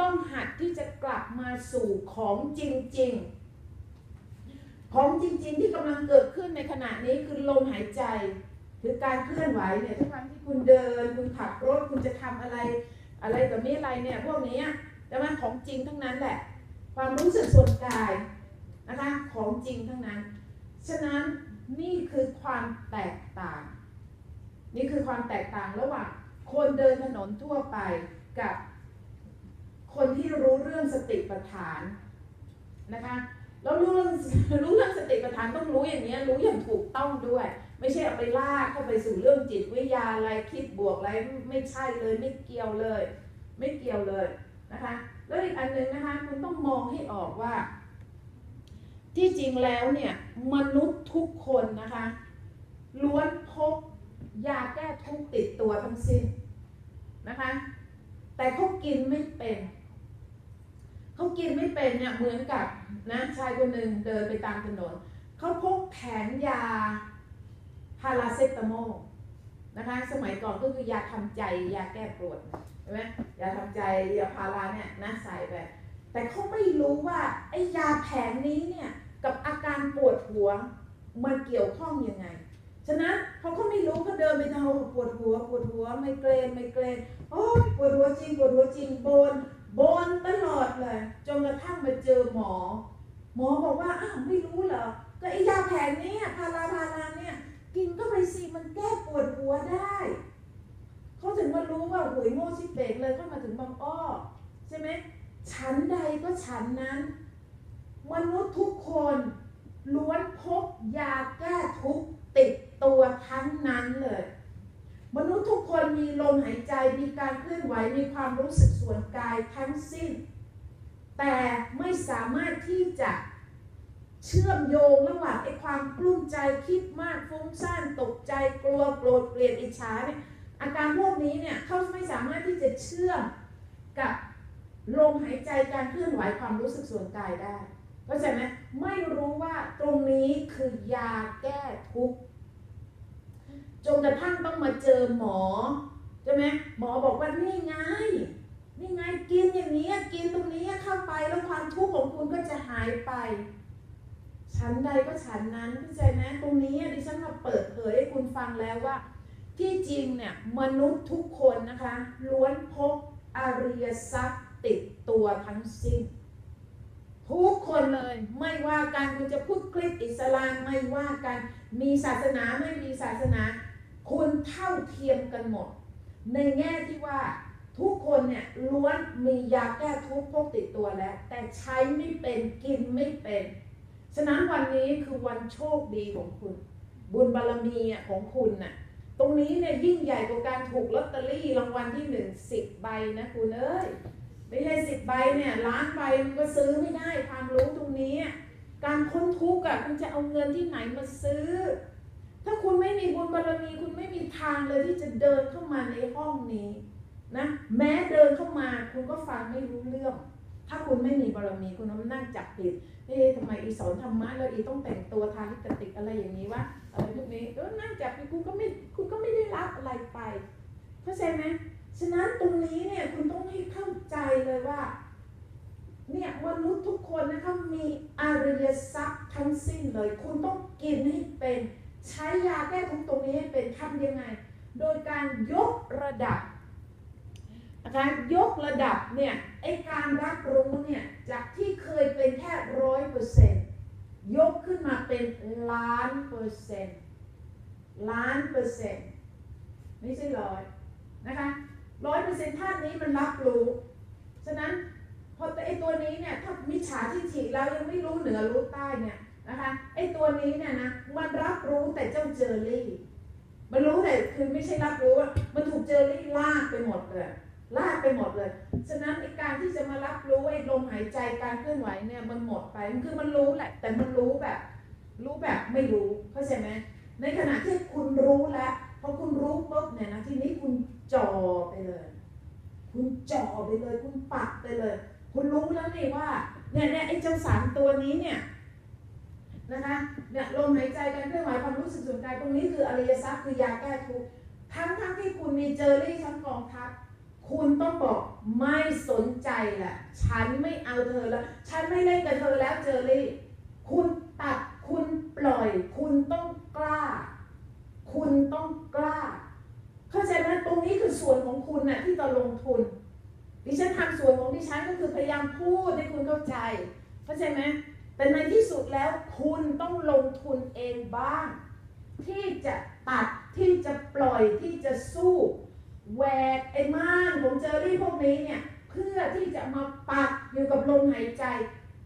ต้องหัดที่จะกลับมาสู่ของจริง ๆ ของจริง ๆ ที่กำลังเกิดขึ้นในขณะนี้คือลมหายใจ คือการเคลื่อนไหวเนี่ยทุกครั้งที่คุณเดิน คุณขับรถคุณจะทำอะไรอะไรแบบนี้อะไรเนี่ยพวกนี้แต่มันของจริงทั้งนั้นแหละ ความรู้สึกส่วนกายนะคะของจริงทั้งนั้น ฉะนั้นนี่คือความแตกต่าง นี่คือความแตกต่างระหว่างคนเดินถนนทั่วไปกับ คนที่รู้เรื่องสติปัฏฐานนะคะแล้วรู้เรื่องรู้เรื่องสติปัฏฐานต้องรู้อย่างนี้รู้อย่างถูกต้องด้วย ไม่ใช่เอาไปลากเข้าไปสู่เรื่องจิตวิทยาอะไรคิดบวกอะไรไม่ใช่เลยไม่เกี่ยวเลย ไม่เกี่ยวเลยนะคะแล้วอีกอันหนึ่งนะคะคุณต้องมองให้ออกว่า ที่จริงแล้วเนี่ยมนุษย์ทุกคนนะคะล้วนพกยาแก้ทุกติดตัวทั้งสิ้นนะคะ แต่เขากินไม่เป็น เขากินไม่เป็นเนี่ยเหมือนกับนะชายคนหนึ่งเดินไปตามถนนเขาพกแผงยาพาราเซตามอลนะคะสมัยก่อนก็คือยาทำใจยาแก้ปวดใช่ไหมยาทำใจยาพาราเนี่ยนะใส่ไปแต่เขาไม่รู้ว่าไอ้ยาแผงนี้เนี่ยกับอาการปวดหัวมันเกี่ยวข้องยังไง ฉะนั้นเขาก็ไม่รู้เขาเดินไปทางปวดหัว ปวดหัวไม่เกรนไม่เกรนโอ้ปวดหัวจริงปวดหัวจริงบน บนตลอดเลยจนกระทั่งมาเจอหมอ หมอบอกว่าอ้าวไม่รู้เหรอก็ไอ้ยาแผงนี้พาราพาราเนี่ย กินก็ไปสิมันแก้ปวดหัวได้เขาถึงมารู้ว่าหวยโง่ชิเบกเลยเข้ามาถึงบางอ้อใช่ไหมฉันใดก็ฉันนั้น มนุษย์ทุกคนล้วนพบยาแก้ทุกติดตัวทั้งนั้นเลย มนุษย์ทุกคนมีลมหายใจ มีการเคลื่อนไหว มีความรู้สึกส่วนกายทั้งสิ้น แต่ไม่สามารถที่จะเชื่อมโยงระหว่างไอ้ความกลุ้มใจคิดมากฟุ้งซ่านตกใจกลัวโกรธเกลียดอิจฉาเนี่ยอาการพวกนี้เนี่ยเขาไม่สามารถที่จะเชื่อมกับลมหายใจการเคลื่อนไหวความรู้สึกส่วนกายได้เข้าใจไหมไม่รู้ว่าตรงนี้คือยาแก้ทุกข์ จนกระทั่งต้องมาเจอหมอใช่ไหมหมอบอกว่านี่ไงนี่ไงกินอย่างนี้กินตรงนี้เข้าไปแล้วความทุกข์ของคุณก็จะหายไปฉันใดก็ฉันนั้นเข้าใจไหมตรงนี้ดิฉันมาเปิดเผยให้คุณฟังแล้วว่า ที่จริงเนี่ยมนุษย์ทุกคนนะคะล้วนพกอริยทรัพย์ติดตัวทั้งสิ้นทุกคนเลยไม่ว่ากันคุณจะพูดคริสต์อิสลามไม่ว่ากันมีศาสนาไม่มีศาสนา คุณเท่าเทียมกันหมด ในแง่ที่ว่าทุกคนเนี่ยล้วนมียาแก้ทุกข์พกติดตัวแล้ว แต่ใช้ไม่เป็นกินไม่เป็น ฉะนั้นวันนี้คือวันโชคดีของคุณ บุญบารมีของคุณน่ะตรงนี้เนี่ยยิ่งใหญ่กว่าการถูกลอตเตอรี่รางวัลที่หนึ่งสิบใบนะคุณเอ้ยไม่ใช่สิบใบเนี่ยล้านใบมันก็ซื้อไม่ได้ความรู้ตรงนี้ การพ้นทุกข์อะคุณจะเอาเงินที่ไหนมาซื้อ ถ้าคุณไม่มีบุญบารมีคุณไม่มีทางเลยที่จะเดินเข้ามาในห้องนี้นะแม้เดินเข้ามาคุณก็ฟังไม่รู้เรื่อง ถ้าคุณไม่มีบารมีคุณต้องนั่งจับผิดเอ๊ะทำไมอีสอนธรรมะแล้วอีต้องแต่งตัวทาลิปสติกอะไรอย่างนี้วะอะไรพวกนี้เออนั่งจับผิดคุณก็ไม่คุณก็ไม่ได้รับอะไรไปเข้าใจไหมฉะนั้นตรงนี้เนี่ยคุณต้องให้เข้าใจเลยว่าเนี่ยมนุษย์ทุกคนนะคะมีอริยทรัพย์ทั้งสิ้นเลย คุณต้องกินให้เป็น ใช้ยาแก้ทุกตรงนี้ให้เป็นทำยังไง โดยการยกระดับการยกระดับเนี่ยไอการรับรู้เนี่ยจากที่เคยเป็นแค่ร้อยเปอร์เซ็นต์ยกขึ้นมาเป็นล้านเปอร์เซ็นต์ล้านเปอร์เซ็นต์ไม่ใช่ร้อยนะคะร้อยเปอร์เซ็นต์ท่านนี้มันรับรู้ ฉะนั้นพอไอตัวนี้เนี่ยถ้ามิจฉาทิฏฐิเรายังไม่รู้เหนือรู้ใต้เนี่ย นะคะไอ้ตัวนี้เนี่ยนะมันรับรู้แต่เจ้าเจอรี่มันรู้แต่คือไม่ใช่รับรู้ว่ามันถูกเจอรี่ลากไปหมดเลยลากไปหมดเลย ฉะนั้นไอการที่จะมารับรู้ไอ้ลมหายใจการเคลื่อนไหวเนี่ยมันหมดไปมันคือมันรู้แหละ แต่มันรู้แบบ รู้แบบไม่รู้เข้าใจไหมในขณะที่คุณรู้แล้วพอคุณรู้ปุ๊บเนี่ยนะทีนี้คุณจ่อไปเลย คุณจ่อไปเลย คุณปักไปเลย คุณรู้แล้วนี่ว่าเนี่ยเนี่ยไอ้เจ้าสามตัวนี้เนี่ย นะคะเนี่ยลมหายใจการเคลื่อนไหวความรู้สึกส่วนกายตรงนี้คืออริยทรัพย์คือยาแก้ทุกข์ทั้งทั้งที่คุณมีเจอรี่ชั้นกองทัพคุณต้องบอกไม่สนใจแหละฉันไม่เอาเธอแล้ว ฉันไม่เล่นกับเธอแล้วเจอรี่ คุณตัดคุณปล่อย คุณต้องกล้า คุณต้องกล้า เข้าใจไหมตรงนี้คือส่วนของคุณน่ะที่จะลงทุนดิฉันทำส่วนของดิฉันก็คือพยายามพูดให้คุณเข้าใจ เข้าใจไหม แต่ในที่สุดแล้วคุณต้องลงทุนเองบ้าง ที่จะตัดที่จะปล่อยที่จะสู้แหวกไอ้ม่านของเจอรี่พวกนี้เนี่ยเพื่อที่จะมาปักอยู่กับลมหายใจ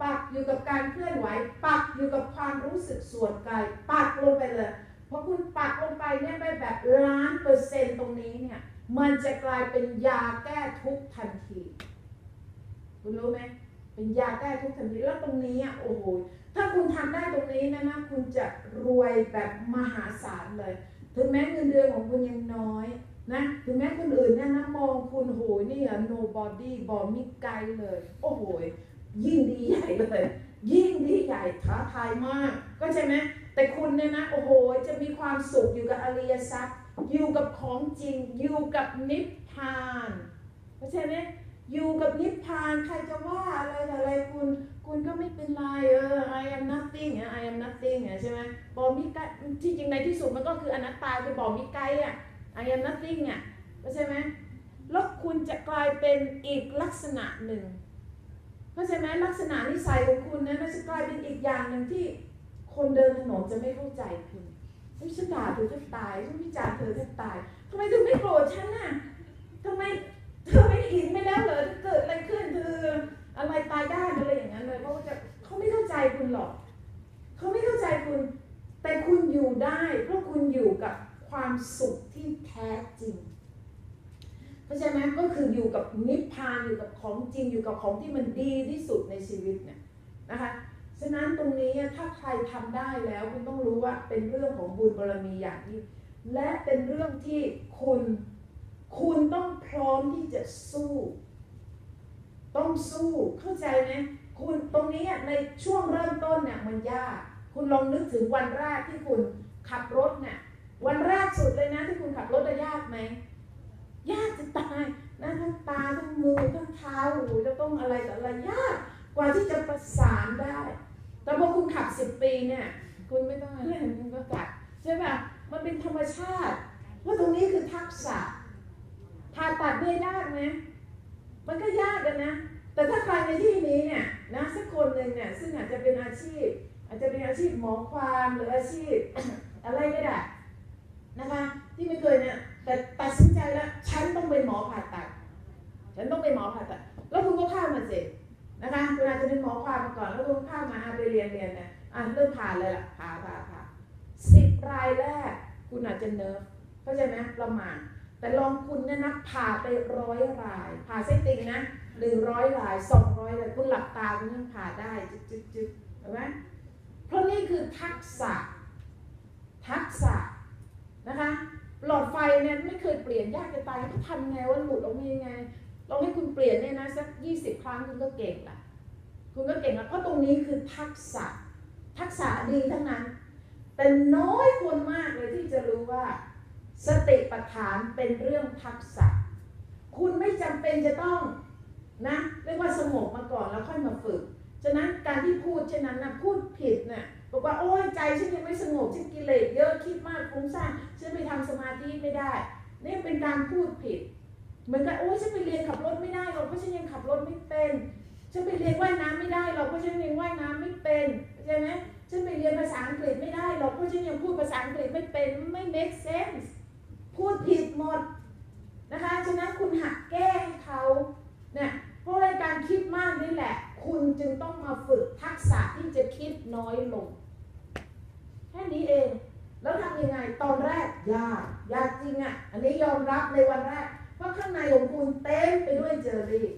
ปักอยู่กับการเคลื่อนไหว ปักอยู่กับความรู้สึกส่วนกายปักลงไปเลยพอคุณปักลงไปเนี่ยไปแบบล้านเปอร์เซ็นต์ตรงนี้เนี่ยมันจะกลายเป็นยาแก้ทุกข์ทันที คุณรู้ไหม เป็นยาแก้ทุกข์ทันทีแล้วตรงนี้อะโอ้โหถ้าคุณทำได้ตรงนี้นะนะคุณจะรวยแบบมหาศาลเลย ถึงแม้เงินเดือนของคุณยังน้อยนะถึงแม้คนอื่นเนี่ยนะมองคุณโหยนี่อะ nobody บอมิไกลเลย โอ้โหยิ่งดีใหญ่เลย ยิ่งดีใหญ่ท้าทายมาก ก็ใช่ไหมแต่คุณเนี่ยนะโอ้โหจะมีความสุขอยู่กับอริยสัจอยู่กับของจริงอยู่กับนิพพานเข้าใจไหม อยู่กับนิพพานใครจะว่าอะไรอะไรคุณ คุณก็ไม่เป็นไรเออ I am nothing อะ I am nothing อะใช่ไหมบอมิไกที่จริงในที่สุดมันก็คืออนัตตาคือบอมิไกอะ I am nothing อะเข้าใจไหมแล้วคุณจะกลายเป็นอีกลักษณะหนึ่งเข้าใจไหมลักษณะนิสัยของคุณนะมันจะกลายเป็นอีกอย่างหนึ่งที่คนเดินถนนจะไม่เข้าใจคุณฉันด่าเธอแทบตายฉันวิจารณ์เธอแทบตายทำไมเธอไม่โกรธฉันน่ะ ที่สุดในชีวิตเนี่ยนะคะฉะนั้นตรงนี้ถ้าใครทำได้แล้วคุณต้องรู้ว่าเป็นเรื่องของบุญบารมีอย่างยิ่และเป็นเรื่องที่คุณคุณต้องพร้อมที่จะสู้ ต้องสู้เข้าใจไหมคุณตรงนี้ในช่วงเริ่มต้นเนี่ยมันยาก คุณลองนึกถึงวันแรกที่คุณขับรถเนี่ยวันแรกสุดเลยนะที่คุณขับรถจะยากไหมยากจะตาย นะทั้งตาทั้งมือทั้งเท้าหูจะต้องอะไรต่ออะไรยากกว่าที่จะประสานได้ แต่พอคุณขับสิบปีเนี่ย คุณไม่ต้องอะไรคุณก็กลับใช่ป่ะมันเป็นธรรมชาติเพราะตรงนี้คือทักษะผ่าตัดเนี่ยยากไหมมันก็ยากกันนะ แต่ถ้าใครในที่นี้เนี่ยนะสักคนหนึ่งเนี่ยซึ่งอาจจะเป็นอาชีพ อาจจะเป็นอาชีพหมอความหรืออาชีพอะไรก็ได้นะคะ ที่ไม่เคยเนี่ย แต่ตัดสินใจแล้วฉันต้องเป็นหมอผ่าตัด ฉันต้องเป็นหมอผ่าตัด แล้วคุณก็ข้ามมาเสร็จนะคะคุณอาจจะเป็นหมอความมาก่อนแล้วคุณข้ามาไปเรียนเรียนเนี่ยอะเริ่มผ่าเลยล่ะผ่าผ่าผ่าสิบรายแรก คุณอาจจะเนิร์ฟเข้าใจไหมประมาณแต่ลองคุณเนี่ยนะผ่าไปร้อยราย ผ่าเส้นติ่งนะหนึ่งร้อยรายสองร้อยรายคุณหลับตาคุณยังผ่าได้ จึ๊บจึ๊บจึ๊บเห็นไหมเพราะนี่คือทักษะ ทักษะนะคะ หลอดไฟ เนี่ยไม่เคยเปลี่ยนยากจะตายเขาทำไงว่าหลุดออกมายังไงลองให้คุณเปลี่ยนเนี่ยนะสักยี่สิบครั้งคุณก็เก่งละคุณก็เก่งละเพราะตรงนี้คือทักษะทักษะดีทั้งนั้น แต่น้อยคนมากเลยที่จะรู้ว่า สติปัฏฐานเป็นเรื่องทักษะ คุณไม่จำเป็นจะต้องนะเรียกว่าสงบมาก่อนแล้วค่อยมาฝึก ฉะนั้นการที่พูดเช่นนั้นนะพูดผิดเนี่ย บอกว่าโอ้ยใจฉันยังไม่สงบฉันกิเลสเยอะคิดมากฟุ้งซ่านฉันไปทำสมาธิไม่ได้นี่เป็นการพูดผิด เหมือนกันโอ้ยฉันไปเรียนขับรถไม่ได้หรอกเพราะฉันยังขับรถไม่เป็นฉันไปเรียนว่ายน้ำไม่ได้หรอกเพราะฉันยังว่ายน้ำไม่เป็นใช่ไหมฉันไปเรียนภาษาอังกฤษไม่ได้หรอกเพราะฉันยังพูดภาษาอังกฤษไม่เป็นไม่ make sense พูดผิดหมดนะคะฉะนั้นคุณหักแก้ให้เขาเนี่ยเพราะในการคิดมากนี่แหละ คุณจึงต้องมาฝึกทักษะที่จะคิดน้อยลง ค่นี้เอง แล้วทำยังไงตอนแรกยากยากจริงอะ่ะ อันนี้ยอมรับในวันแรก เพราะข้างในของคุณเต็มไปด้วยเจอรี่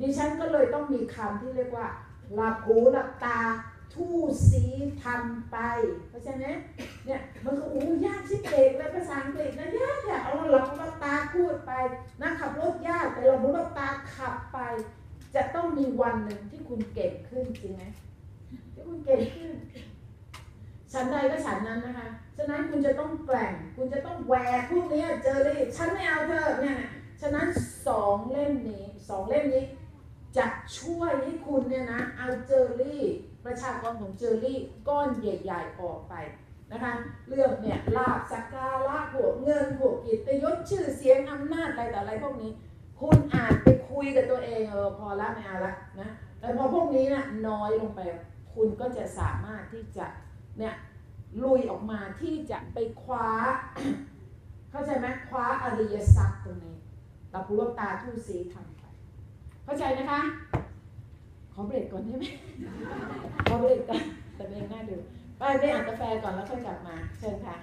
ดิฉันก็เลยต้องมีคำที่เรียกว่า หลับหูหลับตาทู่สีทำไปเข้าะใจไหมเนี่ยมันก็โอ้ยากชิบเด็กเลยภาษาอังกฤษนะยากอะเอาหลับหูหลับตาพูดไปนะขับรถยากแต่หลับหูหลับตาขับไป จะต้องมีวันหนึ่งที่คุณเก่งขึ้นจริงไหมที่คุณเก่งขึ้น ฉันใดก็ฉันนั้นนะคะ ฉะนั้นคุณจะต้องแกร่ง คุณจะต้องแหวกพวกนี้เจอเลยฉันไม่เอาเธอเนี่ยฉะนั้นสองเล่มนี้สองเล่มนี้จะช่วยให้คุณเนี่ยนะเอาเจอรี่ประชากรของเจอรี่ก้อนใหญ่ๆออกไปนะคะเรื่องเนี่ยลาบสักการะพวกเงินพวกกิตยศชื่อเสียงอำนาจอะไรต่ออะไรพวกนี้ คุณอ่านไปคุยกับตัวเองเออพอละไม่เอาละนะแต่พอพวกนี้นะ่ะน้อยลงไป คุณก็จะสามารถที่จะเนี่ย ลุยออกมาที่จะไปคว้า เข้าใจไหมคว้าอริยทรัพย์ตรงนี้ตาปูรตาทูสีทำไป เข้าใจนะคะ ขอเบรกก่อนได้ไหมขอเบรกก่อนแต่เองน่าดูไปไปอ่านกาแฟก่อนแล้วค่อยกลับมา เชิญค่ะ